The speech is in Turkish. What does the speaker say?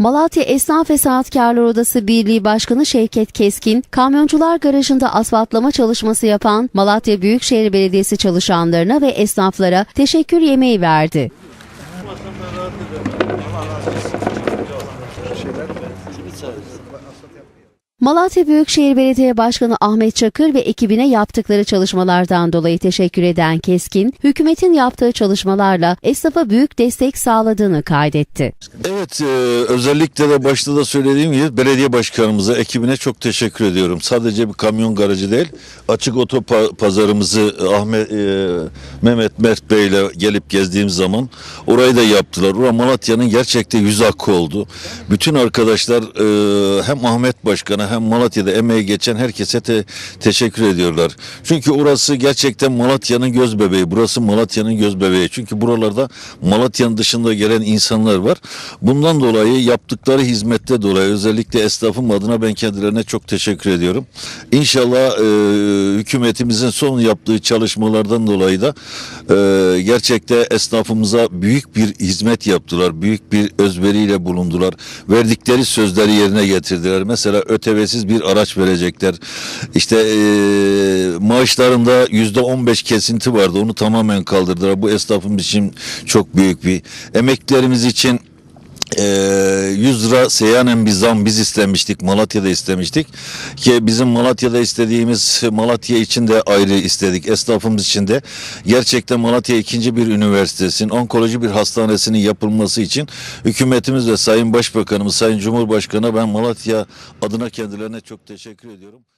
Malatya Esnaf ve Sanatkarlar Odası Birliği Başkanı Şevket Keskin, kamyoncular garajında asfaltlama çalışması yapan Malatya Büyükşehir Belediyesi çalışanlarına ve esnaflara teşekkür yemeği verdi. Malatya Büyükşehir Belediye Başkanı Ahmet Çakır ve ekibine yaptıkları çalışmalardan dolayı teşekkür eden Keskin, hükümetin yaptığı çalışmalarla esnafa büyük destek sağladığını kaydetti. Evet, e, özellikle de başta da söylediğim gibi belediye başkanımıza, ekibine çok teşekkür ediyorum. Sadece bir kamyon garajı değil, açık oto pa- pazarımızı Ahmet e, Mehmet Mert Bey ile gelip gezdiğim zaman orayı da yaptılar. Orası Malatya'nın gerçekten yüz hakkı oldu. Bütün arkadaşlar e, hem Ahmet Başkan'a hem Malatya'da emeği geçen herkese te- teşekkür ediyorlar. Çünkü orası gerçekten Malatya'nın göz bebeği. Burası Malatya'nın göz bebeği. Çünkü buralarda Malatya'nın dışında gelen insanlar var. Bundan dolayı yaptıkları hizmette dolayı özellikle esnafım adına ben kendilerine çok teşekkür ediyorum. İnşallah e, hükümetimizin son yaptığı çalışmalardan dolayı da e, gerçekte esnafımıza büyük bir hizmet yaptılar. Büyük bir özveriyle bulundular. Verdikleri sözleri yerine getirdiler. Mesela ötevesiz bir araç verecekler. İşte e, maaşlarında yüzde on beş kesinti vardı. Onu tamamen kaldırdılar. Bu esnafımız için çok büyük bir emeklerimiz için ee, 100 lira seyyanen bir zam biz istemiştik. Malatya'da istemiştik. Ki bizim Malatya'da istediğimiz Malatya için de ayrı istedik. Esnafımız için de gerçekten Malatya ikinci bir üniversitesinin onkoloji bir hastanesinin yapılması için hükümetimiz ve Sayın Başbakanımız, Sayın Cumhurbaşkanı'na ben Malatya adına kendilerine çok teşekkür ediyorum.